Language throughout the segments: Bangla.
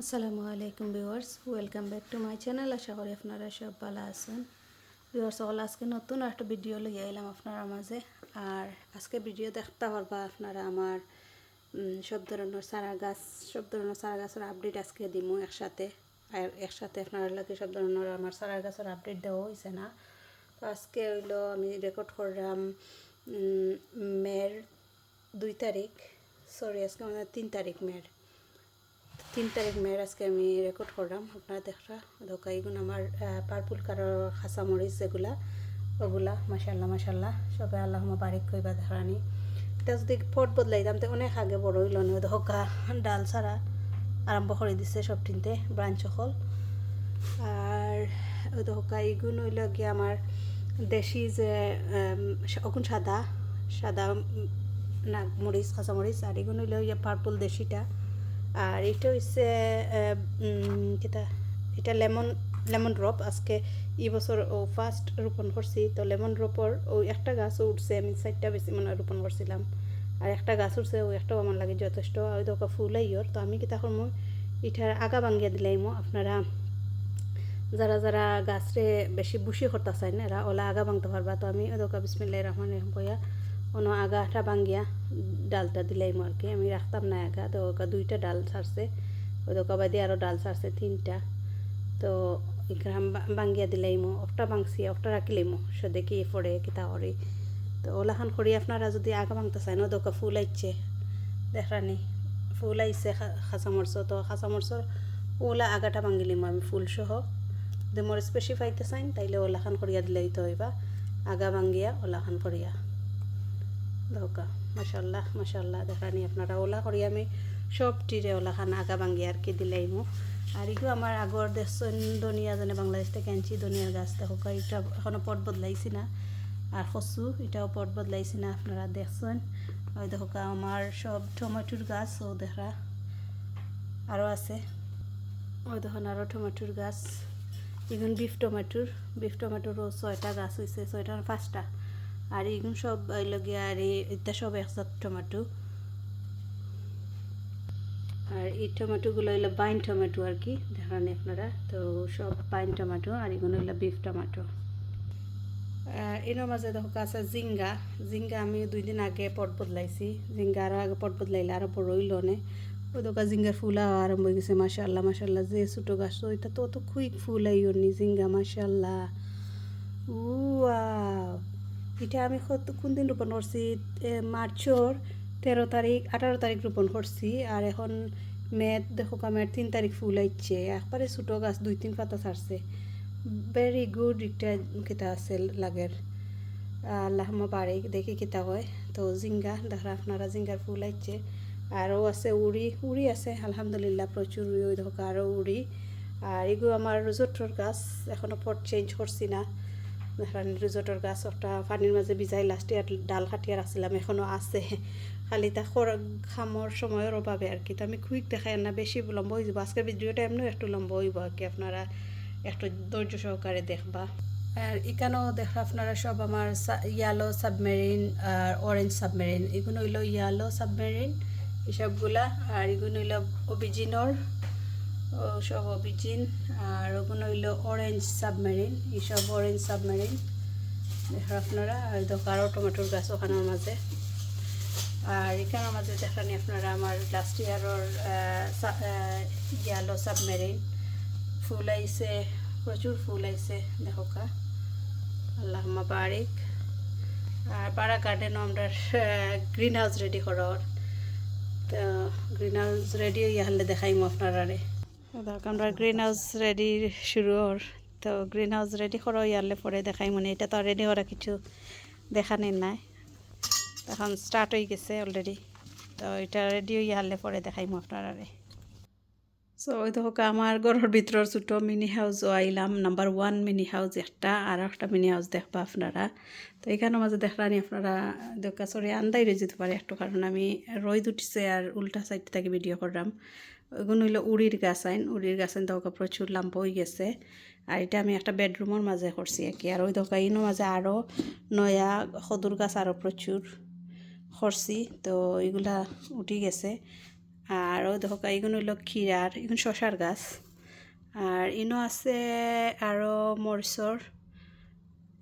আসসালামু আলাইকুম viewers, welcome back to my channel. আশা করি আপনারা সব ভালো আছেন। ভিউয়ার্স সকল আজকে নতুন একটা ভিডিও লইয়া এলাম আপনারা মাঝে। আর আজকে ভিডিও দেখতে পারবা আপনারা আমার সব ধরনের চারা গাছ, সব ধরনের চারা গাছের আপডেট আজকে দিমু একসাথে। আর একসাথে আপনারা লাগে সব ধরনের আমার চারা গাছের আপডেট দেওয়া হয়েছে না। তো আজকে হইল আমি রেকর্ড করলাম মের দুই তারিখ। সরি আজকে আমাদের তিন তারিখ মের। তিন তারিখ মেয়ের আজকে আমি রেকর্ড করলাম আপনারা দেখরা ধোকা এগুলো আমার পার্পুল কালার খাসা মরিচ যেগুলা ওগুলা মাসাল্লাহ মাসাল্লাহ সবাই আল্লাহ বারিক কইবা দেখানি এটা যদি পট বদলাইতাম তো অনেক আগে বড় হইল ধোকা, ডাল ছাড়া আরম্ভ করে দিছে সব তিনটে ব্রাঞ্চ সকল আর ধোকা এগুলো হইল গিয়ে আমার দেশি যে অগুন সাদা সাদা না মরিচ কাঁচা মরিচ আর এগুলো হইল ইয়ে পার্পল দেশিটা। আর এটা হচ্ছে কিতা, এটা লেমন লেমন ড্রপ আজকে এই বছর ও ফার্স্ট রোপণ করছি। তো লেমন ড্রপর ওই একটা গাছও উঠছে, আমি চারটা বেশি মানে রোপণ করছিলাম। আর একটা গাছ উঠছে ওই একটাও আমার লাগে যথেষ্ট। ওই দোকা ফুল আইয়র তো আমি কিতা করব ইটার আগা ভাঙ্গিয়া দিলাইমো আপনারা যারা যারা গাছরে বেশি বুশি করতে চাই না এরা ওলা আগা ভাঙতে পারবা। তো আমি ওদকা বিসমিল্লাহ রহমান রহিম কইয়া অন্য আগাটা ভাঙ্গিয়া ডালটা দিলাইমো আর কি। আমি রাখতাম না আগা, তো ওকা দুইটা ডাল ছাড়ছে। ওই ওদকা বাদে আরও ডাল ছাড়ছে, তিনটা। তো ইগ্রাম ভাঙ্গিয়া দিলাইমো, অফটা ভাঙছি একটা রাখিলাইমো সে দেখি পড়ে কিতা করে। তো ওলাখান করি আপনারা যদি আগা ভাঙতে চান ওদকা ফুল আইছে। দেখানি ফুল আইছে খাঁচা মরচ। তো খাঁচা মরচর ওলা আগাটা ভাঙিলিম আমি ফুল সহ যদি মোর স্পেসিফাইতে চাইন তাইলে ওলাখান করিয়া দিলেই তো হইবা। আগা ভাঙ্গিয়া ওলাখান করিয়া। দৌকা মাসাল্লাহ মাসাল্লাহ দেখানি আপনারা। ওলা করি আমি। সব টিরে ওলাখান আগা ভাঙ্গি আর কি দিলাইমু আর এগুলো আমার আগর দেখছেন ধনিয়া জানে বাংলাদেশ থেকে আনছি ধনিয়ার গাছ দেখো। এটা এখনও পট বদলাইছি না। আর কচু এটাও পট বদলাইছি না। আপনারা দেখছেন? ওই দেখো আমার সব টমেটোর গাছ, ও দেখা আরও আছে। ওই দেখুন আরও টমেটোর গাছ। এগুন বিফ টমেটোর। বিফ টমেটোরও ছয়টা গাছ হয়েছে ছয়টা পাঁচটা। আর এগুন সব লগিয়া আর এটা সব একসাথ টমেটো। আর এই টমেটোগুলো হইল বাইন টমেটো আর কি, দেখান আপনারা। তো সব বাইন টমেটো আর এগুলো হইল বিফ টমেটো। এর মাঝে দেখো আছে জিঙ্গা জিঙ্গা আমি দুই দিন আগে পট বদলাইছি। জিঙ্গা আরও আগে পট বদলাইলে আরও বড় হইল নে। ওই দোকা জিঙ্গার ফুল আরম্ভ হয়ে গেছে মাসাল্লাহ মাসাল্লাহ যে ছোটো গাছ ওইটা তো অত কুইক ফুল আইও নি জিঙ্গা মাসাল্লাহ উয়াও এটা আমি কোন দিন রোপণ করছি? মার্চর তেরো তারিখ আঠারো তারিখ রোপণ করছি আর এখন মেদ, দেখো আমার তিন তারিখ ফুল আইছে একবারে ছোটো গাছ, দুই, তিন পাতা ছাড়ছে। ভেরি গুড একটা কিতা আছে লাগের আল্লাহ পারে দেখি কিতা হয়। তো জিঙ্গা দেখা আপনারা জিঙ্গার ফুল আইছে আরও আছে উড়ি উড়ি আছে, আলহামদুলিল্লাহ প্রচুর উড়ি ওই আরও উড়ি আর এগুলো আমার রিজোর্টর গাছ এখনও পট চেঞ্জ করছি না। দেখান রিজোর্টর গাছ একটা পানির মাঝে ভিজাই লাস্টে আর ডাল কাটিয়ে রাখছিলাম এখনও আছে। খালি তা খামর সময়ের অভাবে আর কি তো আমি কুইক দেখাই না বেশি লম্বা হয়ে যাব। আজকের ভিডিওটা এমনিও একটু লম্বা হইব আর কি আপনারা একটু ধৈর্য সহকারে দেখবা। আর এখানেও দেখা আপনারা সব আমার ইয়ালো সাবমেরিন আর অরেঞ্জ সাবমেরিন এগুলো হইল ইয়ালো সাবমেরিন এসবগুলা আর এগুলো হইল অভিজিনর সব অভিজিন আর ওগুলো হইল অরেঞ্জ সাবমেরিন এইসব অরেঞ্জ সাবমেরিন দেখা আপনারা, আর আরও টমেটোর গাছ ওখানের মাঝে। আর এখানের মাঝে দেখানি আপনারা আমার লাস্ট ইয়ারের ইয়ালো সাবমেরিন ফুল আইছে, প্রচুর ফুল আইছে, দেখো কা। আল্লাহ বারিক। আর পাড়া গার্ডেনও আমরা গ্রিন হাউস রেডি করার তো গ্রিন হাউস রেডি ইয়াহলে দেখাইমু আপনারা আমরা গ্রিন হাউস রেডি শুরু হর তো গ্রিন হাউস রেডি করো, ইয়ারলে পরে দেখাই মানে এটা তো রেডি করা কিছু দেখানি নাই এখন স্টার্ট হয়ে গেছে অলরেডি তো এটা রেডি ইয়ারলে পরে দেখাইমু আপনারা সো ওই দেখো, আমার ঘরের ভিতরের ছোটো মিনি হাউসও আইলাম। নাম্বার ওয়ান মিনি হাউস একটা, আর একটা মিনি হাউস দেখবা আপনারা। তো এখানের মাঝে দেখলানি আপনারা, দেখা সরি আন্দাই রয়ে যেতে পারে একটু, কারণ আমি রই উঠছে আর উল্টা সাইড থেকে ভিডিও করলাম। ওইগুলো হইল উড়ির গাছ আইন উড়ির গাছ আইন দোকা প্রচুর লাম্প হয়ে গেছে। আর এটা আমি একটা বেডরুমের মাঝে করছি আর কি। আর ওই দোকা ইনো মাঝে আরও নয়া সদুর গাছ আরও প্রচুর করছি। তো এগুলা উঠি গেছে। আর ও দেখো এইগুলো হইল ক্ষীরার, এগুলো শশার গাছ। আর ইনো আছে আরও মরিচর।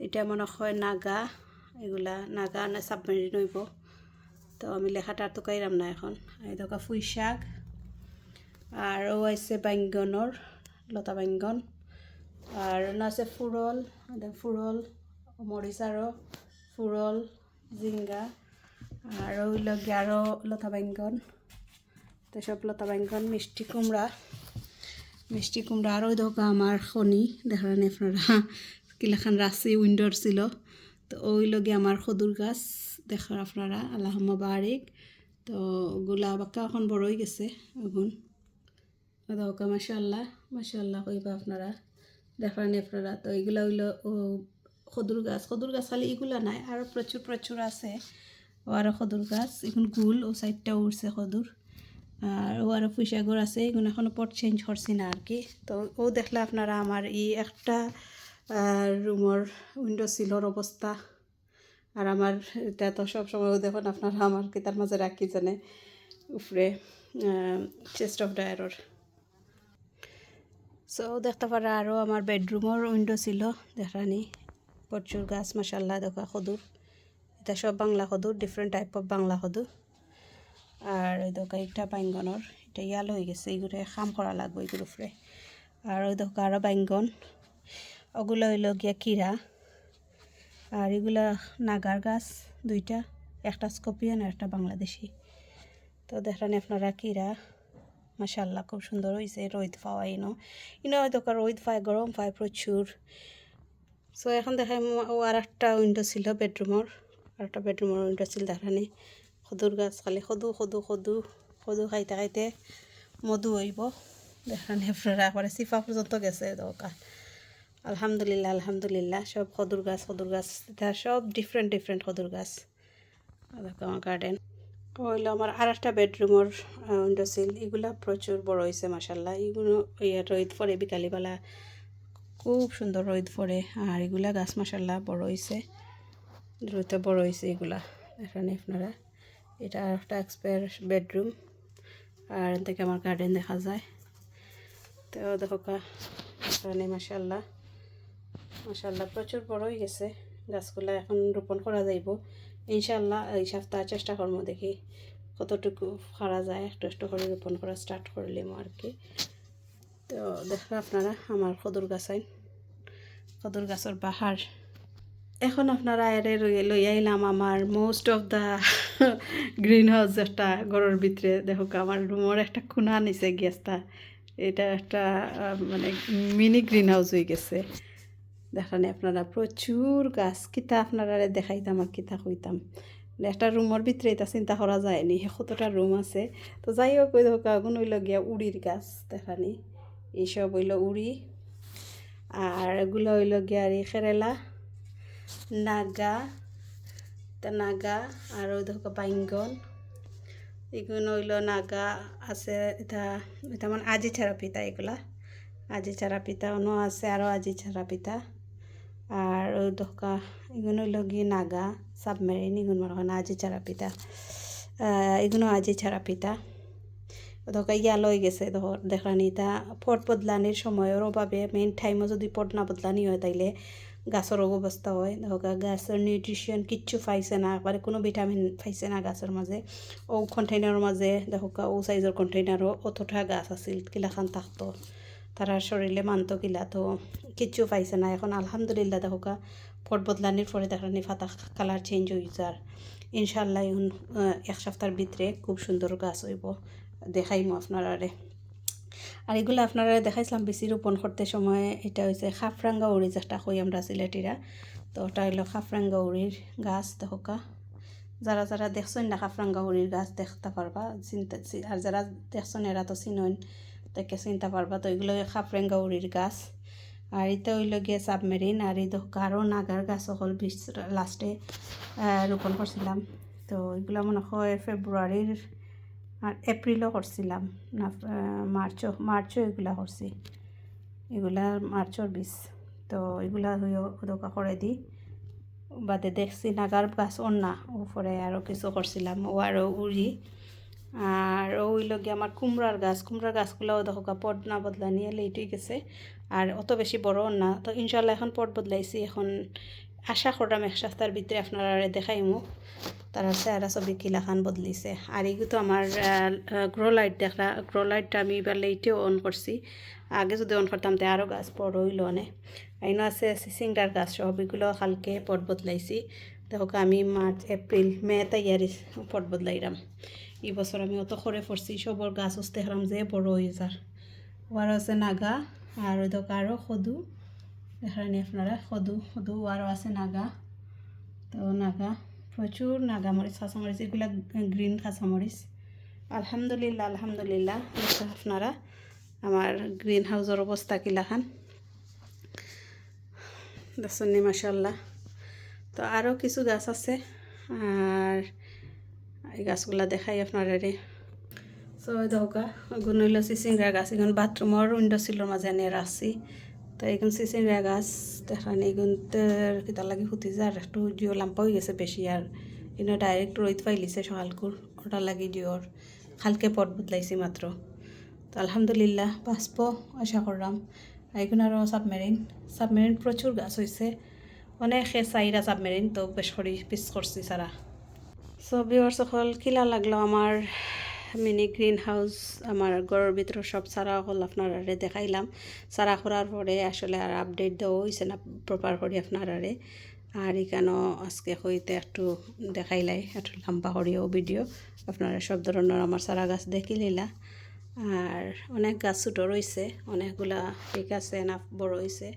এটা মনে হয় নাগা। এগুলা নাগা না সাবমেরিন হইব। তো আমি লেখাটা আর তো কাইরাম না এখন। এই দেখো ফুই শাক আর ও আছে বাইঙ্গনর লতা বাইঙ্গন আর না আছে ফুরল ফুরল মরিচ আরও ফুরল, জিঙ্গা। আর হইল গিয়ে লতা বাইঙ্গন তো সব লতা বাইঙ্গন মিষ্টি কুমড়া। মিষ্টি কুমড়া আরও দেখো আমার খনি দেখান আপনারা। কিলাখান রাশি উইন্ডোর ছিল। তো ওই লগে আমার সদুর গাছ দেখার আপনারা আল্লাহ বারিক। তো গোলা বাক্কা এখন বড় হয়ে গেছে এখন দরকার মাসাল্লাহ মাসাল্লাহ কইবা আপনারা দেখান আপনারা। তো এগুলা হইল, ও সদুর গাছ। সদুর গাছ খালি এগুলা নাই আরও প্রচুর প্রচুর আছে। ও আরও সদুর গাছ এখন গুল, ও সাইডটা উঠছে সদুর আর ও আরও পুঁইশাগর আছে, এগুলো এখনও পট চেঞ্জ করছি না আর কি। তো ও দেখলে আপনারা আমার এই একটা রুমর উইন্ডো সিলর অবস্থা। আর আমার, এটা তো সবসময় দেখুন আপনারা আমার কিতার মাঝে রাখি জানে, উপরে চেস্ট অফ ডায়ারর সো দেখতে পারা আরও আমার বেডরুমর উইন্ডো ছিল। দেখানি প্রচুর গাছ মাসাল্লাহ দেখা, সদুর। এটা সব বাংলা সদুর ডিফারেন্ট টাইপ অফ বাংলা সদুর। আর ওই দোকা একটা বাইঙ্গনের এটা ইয়াল হয়ে গেছে, এইগুলো খাম করা লাগবে এইগুলো উপরে আর ওই দোকা আরও বাইঙ্গন ওগুলো হইল গিয়া কিরা আর এগুলা নাগার গাছ, দুইটা, একটা স্কপিয়ান আর একটা বাংলাদেশি। তো দেখেন আপনারা কিরা মাসাল্লাহ খুব সুন্দর হয়েছে রোদ পাওয়া ইনো ইনো হয়তো রোদ পায়, গরম পায় প্রচুর। সো এখন দেখাই ও আর একটা উইন্ডো ছিল বেডরুমর আর একটা বেডরুমের উইন্ডো ছিল দেখানি সদুর গাছ, খালি সদু সদু সদু সদু খাইতে খাইতে মধু হইব। দেখানি আপনারা, একবারে চিফা পর্যন্ত গেছে, দরকার। আলহামদুলিল্লাহ আলহামদুলিল্লাহ, সব সদুর গাছ সদুর গাছ, সব ডিফারেন্ট ডিফারেন্ট সদুর গাছ। আমার গার্ডেন হইল আমার আর একটা বেডরুমের উইন্ডো সিল এগুলা প্রচুর বড় হয়েছে মাসাল্লাহ এগুলো রোদ পরে, বিকালিবেলা। খুব সুন্দর রোদ পরে। আর এগুলা গাছ মাসাল্লাহ বড় হয়েছে দ্রুত বড় হয়েছে এগুলা। এখানে আপনারা। এটা আর একটা এক্সপায়ার বেডরুম আর থেকে আমার গার্ডেন দেখা যায়। তো দেখো এখানে মাসাল্লাহ মাসাল্লাহ প্রচুর বড় হয়ে গেছে। গাছগুলা এখন রোপণ করা যাইব। ইনশাল্লাহ এই সপ্তাহ চেষ্টা করব দেখি কতটুকু করা যায়, একটু একটু করে রোপণ করা স্টার্ট করলাম আর কি। তো দেখেন আপনারা, আমার কদুর গাছ আইন কদুর গাছের বাহার। এখন আপনারা এরে লই আইলাম আমার most of the green house একটা ঘরের ভিতরে। দেখো আমার রুমের একটা খুনা নিছে গ্যাসটা এটা একটা মানে মিনি গ্রিন হাউস হয়ে গেছে। দেখানি আপনারা প্রচুর গাছ, কিতা আপনারা দেখাইতাম আর কিতা কইতাম। একটা রুমের ভিতরে এটা চিন্তা করা যায়নি কতটা রুম আছে। তো যাই হোক, ওই দেখো আগুন হইল গিয়া উড়ির গাছ দেখানি। এইসব হইল উড়ি আর এগুলো হইল গিয়া আর খেরেলা নাগা, তা নাগা আর ওই দেখো বাইঙ্গন। এগুলো হইল নাগা আছে, এটা এটা মানে আজি ছাড়া পিতা এগুলা আজি ছাড়া পিতা অন্য আছে আরও আজি ছাড়া পিতা আর দোকা এগুলো হইল গিয়ে নাগা সাবমেরিন এগুলো মনে হয় আজি ছাড়া পিতা। এগুলো আজি ছাড়া পিতা। ধোকা ইয়া লই গেছে দেখানি তা পট বদলানির সময়ের অভাবে মেইন টাইমও যদি পট না বদলানি হয় তাইলে গাছের অবস্থা হয়। ধোকা গাছের নিউট্রিশন কিচ্ছু পাইছে না, একবারে কোনো ভিটামিন পাইছে না গাছের মাঝে। ও কন্টেইনারের মাঝে দেখা ও সাইজের কন্টেইনারও অতটা গাছ আছিল, কিলাখান থাকতো। তারা শরীরে মানত কিলা তো কিচ্ছু পাইছে না। এখন আলহামদুলিল্লাহ দেখা পট বদলানির পরে দেখানি ফাতা কালার চেঞ্জ হয়েছে আর। ইনশাল্লাহ এখন এক সপ্তাহের ভিতরে খুব সুন্দর গাছ হইব, দেখাইমো আপনারা আর এগুলো আপনারা দেখাইছিলাম, বেশি রোপণ করতে সময় এটা হয়েছে খাফরাঙ্গা উড়ি যেটা কই আমরা সিলেটিরা, তো ওটা হইল খাফরাঙ্গা উড়ির গাছ দেখা যারা যারা দেখছেন না খাফরাঙ্গা উড়ির গাছ দেখতে পারবা, চিন্তা আর যারা দেখছেন এরা তো চিনন তাকে চিন্তা পারবা তো এগুলো খাফরাঙ্গা উড়ির গাছ। আর এটা হইল গিয়ে সাবমেরিন আর এই আরও নাগার গাছ সকল বিশ লাস্টে রোপণ করছিলাম তো এগুলো মনে হয় ফেব্রুয়ারির আর এপ্রিলও করছিলাম না মার্চও মার্চও এগুলা করছি এগুলা মার্চর বীজ তো এগুলা হইও দোকা করে দিই বাদে দেখছি নাগার গাছ না উপরে আরও কিছু করছিলাম ও আরও উড়ি আর ওই লগে আমার কুমড়ার গাছ। কুমড়ার গাছগুলোও দেখো পট না বদলা নিয়ে লেটই গেছে। আর অত বেশি বড় না। তো ইনশাল্লাহ এখন পট বদলাইছি। এখন আশা করলাম এক সপ্তাহের ভিতরে আপনারা দেখাইমু। তারা চেহারা ছবি কিলাখান বদলিছে আর এইগুলো তো আমার গ্রো লাইট দেখা গ্রো লাইটটা আমি এবার লেটেও অন করছি। আগে যদি অন করতাম তে আরও গাছ পট হইল অনে। আইনো আছে সিংড়ার গাছ সবগুলো কালকে পট বদলাইছি। দেখো আমি মার্চ, এপ্রিল, মে তাইয়ারি পট বদলাইলাম। এই আমি অত করে পড়ছি সবর গাছ উঠতে হারাম যে বড় হয়ে যার ওয়ার আছে নাগা আর ওই দেখো আরও সদু। এখানে আপনারা সদু সদু আরও আছে নাগা। তো নাগা প্রচুর নাগামরিচ কাঁচামরিচ এগুলা গ্রিন কাঁচামরিচ আলহামদুলিল্লাহ আলহামদুলিল্লাহ আপনারা আমার গ্রিন হাউসের অবস্থা কিলাখান। দেখছেন মাসাল্লাহ তো আরও কিছু গাছ আছে আর এই গাছগুলা দেখাই আপনারা রে সো দৌকা গুণ হইল চিচিংরা গাছ। এখন বাথরুমের উইন্ডো সিলোর মাঝে এনে রাখছি তো এখন চিচিংরা গাছ, দেখান এগুন কিতা লাগে ফুটি যায় আর একটু জিও লাম্পা হয়ে গেছে বেশি আর। এনে ডাইরেক্ট রোদ পাইলিছে সকালকুর ওটা লাগি জিওর। খালকে পট বদলাইছি মাত্র। তো আলহামদুলিল্লাহ, বাঁচব, আশা করলাম। এখন আরও সাবমেরিন সাবমেরিন প্রচুর গাছ হয়েছে অনেক চাইরা সাবমেরিন তো বেশ করি, পিস করছি সারা। সো বিওর সকল কিলা লাগল আমার মিনি গ্রিন হাউস আমার ঘরের ভিতরে সব সারা হল আপনারারে দেখাইলাম। সারা করার পরে আসলে আর আপডেট দেওয়া হয়েছে না প্রপার করে আপনারারে। আর এখানেও আজকে হইতে একটু দেখাইলাই, একটু লম্বা করিও ভিডিও আপনারা সব ধরনের আমার সারা গাছ দেখি লইলা আর অনেক গাছ ছোটো রয়েছে অনেকগুলা ঠিক আছে, না বড় হয়েছে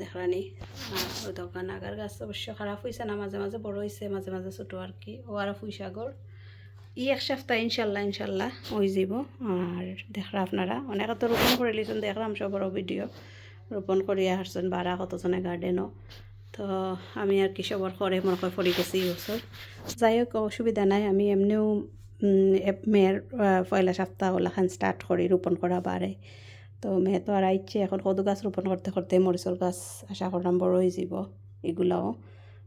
দেখরানি আর দোকান আগার গাছ অবশ্য খারাপ হয়েছে না, মাঝে মাঝে বড় হয়েছে মাঝে মাঝে ছোটো আর কি। ও আর পুঁইশাগর ই এক সপ্তাহ, ইনশাল্লাহ ইনশাল্লাহ ওই যাব আর দেখরা আপনারা অনেকে তো রোপণ করে লিছেন, দেখলাম সবর ভিডিও। রোপণ করিয়া হারছেন বারা কতজনে গার্ডেনও তো আমি আর কি সবর করে মনে করে পড়ে গেছি বছর। যাই হোক, অসুবিধা নাই, আমি এমনিও মেয়ের পয়লা সপ্তাহ ওলাখান স্টার্ট করি রোপণ করা বাড়ে তো মেয়ে তো আর আইচ্ছে এখন কদু গাছ রোপণ করতে করতে মরিচর গাছ, আশা করলাম বড় হয়ে যাব এগুলাও।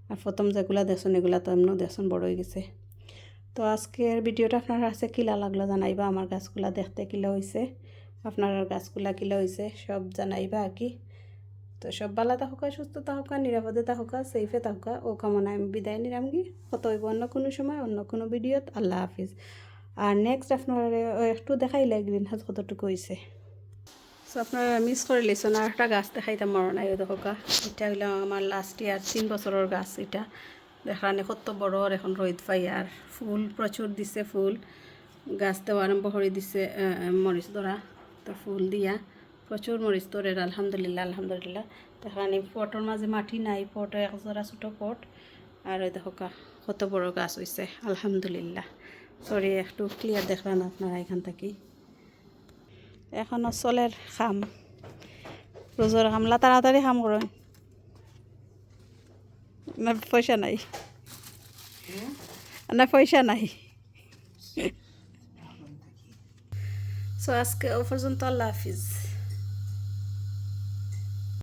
আর প্রথম যেগুলা দেখুন এগুলা তো এমনিও দেখুন বড় হয়ে গেছে। তো আজকের ভিডিওটা আপনার কাছে কিলা লাগল জানাইবা আমার গাছগুলা দেখতে কিলা হয়েছে আপনার গাছগুলা কিলা হয়েছে সব জানাইবা আর কি তো সব ভালো থাকুকা সুস্থ থাকুকা নিরাপদে থাকুকা সেফে থাকুকা ও কামনায় আমি বিদায় নিলাম কি কত হইব অন্য কোনো সময়, অন্য কোনো ভিডিওত আল্লাহ হাফিজ। আর নেক্সট আপনার একটু দেখাইলে গ্রিন হাউস কতটুকু হয়েছে সো আপনারা মিস করে লিছেন আর একটা গাছ দেখাইতাম মরণ নাই দেখা এটা হইল আমার লাস্ট ইয়ার তিন বছরের গাছ এটা। দেখানে কত বড় এখন রোদ পাই আর ফুল প্রচুর দিছে ফুল। গাছ দেওয়া আরম্ভ করে দিছে মরিচ ধরা। তো ফুল দিয়া প্রচুর মরিচ ধরে, আলহামদুলিল্লাহ আলহামদুলিল্লাহ। দেখানে পটর মাঝে মাটি নাই, পট এক জোড়া ছোটো পট। আর ওই দেখো কত বড় গাছ হয়েছে আলহামদুলিল্লাহ। সরি একটু ক্লিয়ার দেখলাম আপনারা এখান থেকে। এখনও চলের খাম। রোজর খামলা তাড়াতাড়ি খাম করেন না পয়সা নাই। না পয়সা নাই। সো আজকে ও পর্যন্ত আল্লাহ হাফিজ।